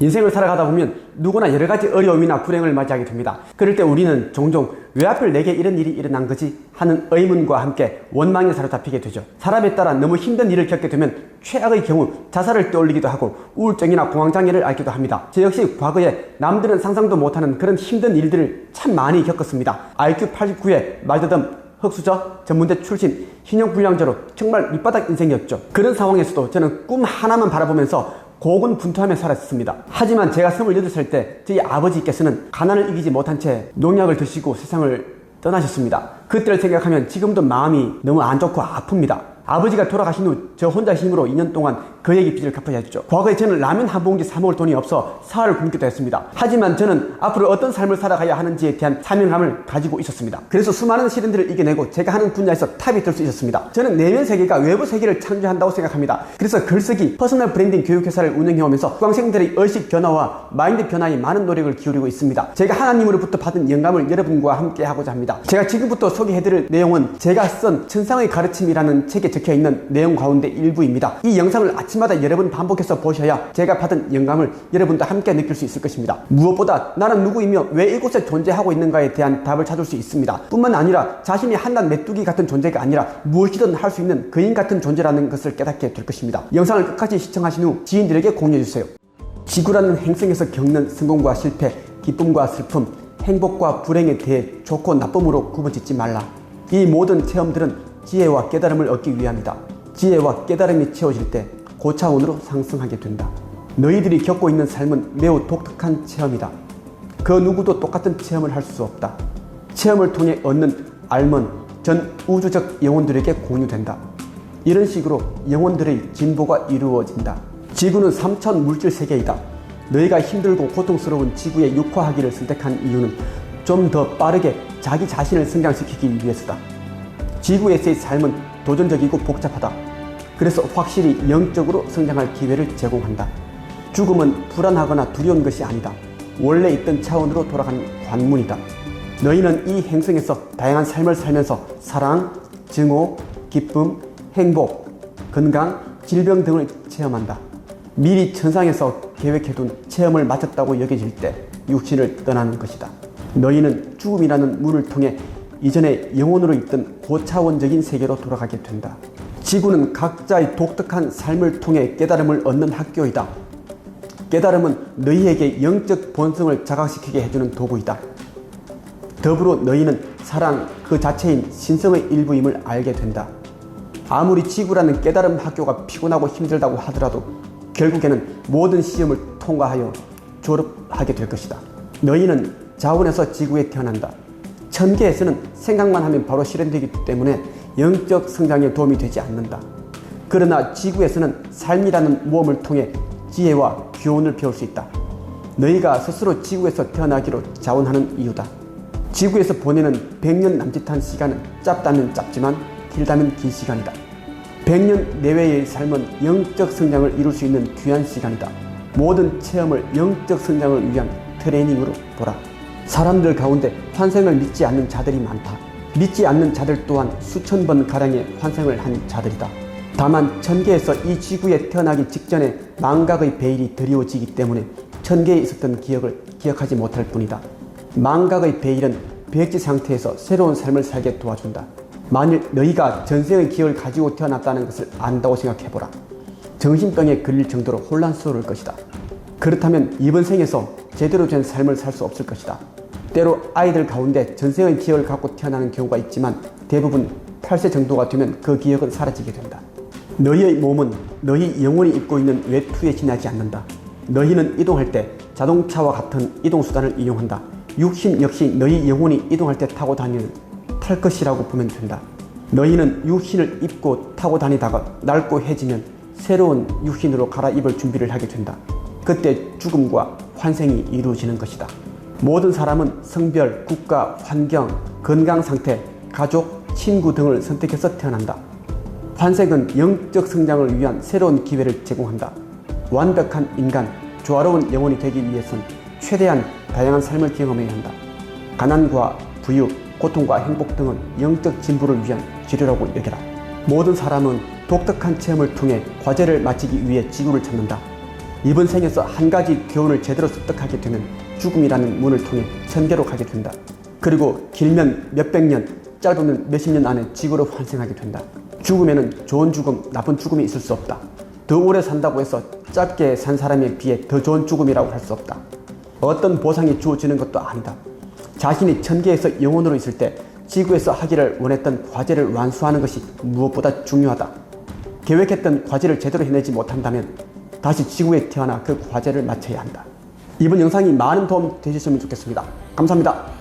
인생을 살아가다 보면 누구나 여러 가지 어려움이나 불행을 맞이하게 됩니다. 그럴 때 우리는 종종 왜 하필 내게 이런 일이 일어난 거지 하는 의문과 함께 원망에 사로잡히게 되죠. 사람에 따라 너무 힘든 일을 겪게 되면 최악의 경우 자살을 떠올리기도 하고 우울증이나 공황장애를 앓기도 합니다. 저 역시 과거에 남들은 상상도 못하는 그런 힘든 일들을 참 많이 겪었습니다. IQ 89에 말더듬 흑수저 전문대 출신 신용불량자로 정말 밑바닥 인생이었죠. 그런 상황에서도 저는 꿈 하나만 바라보면서 고군 분투하며 살았습니다. 하지만 제가 28살 때 저희 아버지께서는 가난을 이기지 못한 채 농약을 드시고 세상을 떠나셨습니다. 그때를 생각하면 지금도 마음이 너무 안 좋고 아픕니다. 아버지가 돌아가신 후 저 혼자 힘으로 2년 동안 그에게 빚을 갚아야 했죠. 과거에 저는 라면 한 봉지 사 먹을 돈이 없어 사활을 굶기도 했습니다. 하지만 저는 앞으로 어떤 삶을 살아가야 하는지에 대한 사명감을 가지고 있었습니다. 그래서 수많은 시련들을 이겨내고 제가 하는 분야에서 탑이 될 수 있었습니다. 저는 내면 세계가 외부 세계를 창조한다고 생각합니다. 그래서 글쓰기, 퍼스널 브랜딩 교육 회사를 운영해오면서 수강생들의 의식 변화와 마인드 변화에 많은 노력을 기울이고 있습니다. 제가 하나님으로부터 받은 영감을 여러분과 함께 하고자 합니다. 제가 지금부터 소개해드릴 내용은 제가 쓴 천상의 가르침이라는 책에 적혀 있는 내용 가운데 일부입니다. 이 영상을 아침마다 여러 번 반복해서 보셔야 제가 받은 영감을 여러분도 함께 느낄 수 있을 것입니다. 무엇보다 나는 누구이며 왜 이곳에 존재하고 있는가에 대한 답을 찾을 수 있습니다. 뿐만 아니라 자신이 한낱 메뚜기 같은 존재가 아니라 무엇이든 할 수 있는 거인 같은 존재라는 것을 깨닫게 될 것입니다. 영상을 끝까지 시청하신 후 지인들에게 공유해주세요. 지구라는 행성에서 겪는 성공과 실패, 기쁨과 슬픔, 행복과 불행에 대해 좋고 나쁨으로 구분짓지 말라. 이 모든 체험들은 지혜와 깨달음을 얻기 위함이다. 지혜와 깨달음이 채워질 때 고차원으로 상승하게 된다. 너희들이 겪고 있는 삶은 매우 독특한 체험이다. 그 누구도 똑같은 체험을 할 수 없다. 체험을 통해 얻는 알면 전 우주적 영혼들에게 공유된다. 이런 식으로 영혼들의 진보가 이루어진다. 지구는 3천 물질 세계이다. 너희가 힘들고 고통스러운 지구에 육화하기를 선택한 이유는 좀 더 빠르게 자기 자신을 성장시키기 위해서다. 지구에서의 삶은 도전적이고 복잡하다. 그래서 확실히 영적으로 성장할 기회를 제공한다. 죽음은 불안하거나 두려운 것이 아니다. 원래 있던 차원으로 돌아가는 관문이다. 너희는 이 행성에서 다양한 삶을 살면서 사랑, 증오, 기쁨, 행복, 건강, 질병 등을 체험한다. 미리 천상에서 계획해둔 체험을 마쳤다고 여겨질 때 육신을 떠나는 것이다. 너희는 죽음이라는 문을 통해 이전에 영혼으로 있던 고차원적인 세계로 돌아가게 된다. 지구는 각자의 독특한 삶을 통해 깨달음을 얻는 학교이다. 깨달음은 너희에게 영적 본성을 자각시키게 해주는 도구이다. 더불어 너희는 사랑 그 자체인 신성의 일부임을 알게 된다. 아무리 지구라는 깨달음 학교가 피곤하고 힘들다고 하더라도 결국에는 모든 시험을 통과하여 졸업하게 될 것이다. 너희는 자원에서 지구에 태어난다. 천계에서는 생각만 하면 바로 실현되기 때문에 영적 성장에 도움이 되지 않는다. 그러나 지구에서는 삶이라는 모험을 통해 지혜와 교훈을 배울 수 있다. 너희가 스스로 지구에서 태어나기로 자원하는 이유다. 지구에서 보내는 100년 남짓한 시간은 짧다면 짧지만 길다면 긴 시간이다. 100년 내외의 삶은 영적 성장을 이룰 수 있는 귀한 시간이다. 모든 체험을 영적 성장을 위한 트레이닝으로 보라. 사람들 가운데 환생을 믿지 않는 자들이 많다. 믿지 않는 자들 또한 수천 번 가량의 환생을 한 자들이다. 다만 천계에서 이 지구에 태어나기 직전에 망각의 베일이 드리워지기 때문에 천계에 있었던 기억을 기억하지 못할 뿐이다. 망각의 베일은 백지 상태에서 새로운 삶을 살게 도와준다. 만일 너희가 전생의 기억을 가지고 태어났다는 것을 안다고 생각해보라. 정신병에 걸릴 정도로 혼란스러울 것이다. 그렇다면 이번 생에서 제대로 된 삶을 살 수 없을 것이다. 때로 아이들 가운데 전생의 기억을 갖고 태어나는 경우가 있지만 대부분 8세 정도가 되면 그 기억은 사라지게 된다. 너희의 몸은 너희 영혼이 입고 있는 외투에 지나지 않는다. 너희는 이동할 때 자동차와 같은 이동수단을 이용한다. 육신 역시 너희 영혼이 이동할 때 타고 다니는 탈 것이라고 보면 된다. 너희는 육신을 입고 타고 다니다가 낡고 해지면 새로운 육신으로 갈아입을 준비를 하게 된다. 그때 죽음과 환생이 이루어지는 것이다. 모든 사람은 성별, 국가, 환경, 건강 상태, 가족, 친구 등을 선택해서 태어난다. 환생은 영적 성장을 위한 새로운 기회를 제공한다. 완벽한 인간, 조화로운 영혼이 되기 위해선 최대한 다양한 삶을 경험해야 한다. 가난과 부유, 고통과 행복 등은 영적 진보를 위한 지뢰라고 여겨라. 모든 사람은 독특한 체험을 통해 과제를 마치기 위해 지구를 찾는다. 이번 생에서 한 가지 교훈을 제대로 습득하게 되면 죽음이라는 문을 통해 천계로 가게 된다. 그리고 길면 몇백 년, 짧으면 몇십 년 안에 지구로 환생하게 된다. 죽음에는 좋은 죽음, 나쁜 죽음이 있을 수 없다. 더 오래 산다고 해서 짧게 산 사람에 비해 더 좋은 죽음이라고 할 수 없다. 어떤 보상이 주어지는 것도 아니다. 자신이 천계에서 영혼으로 있을 때 지구에서 하기를 원했던 과제를 완수하는 것이 무엇보다 중요하다. 계획했던 과제를 제대로 해내지 못한다면 다시 지구에 태어나 그 과제를 마쳐야 한다. 이번 영상이 많은 도움 되셨으면 좋겠습니다. 감사합니다.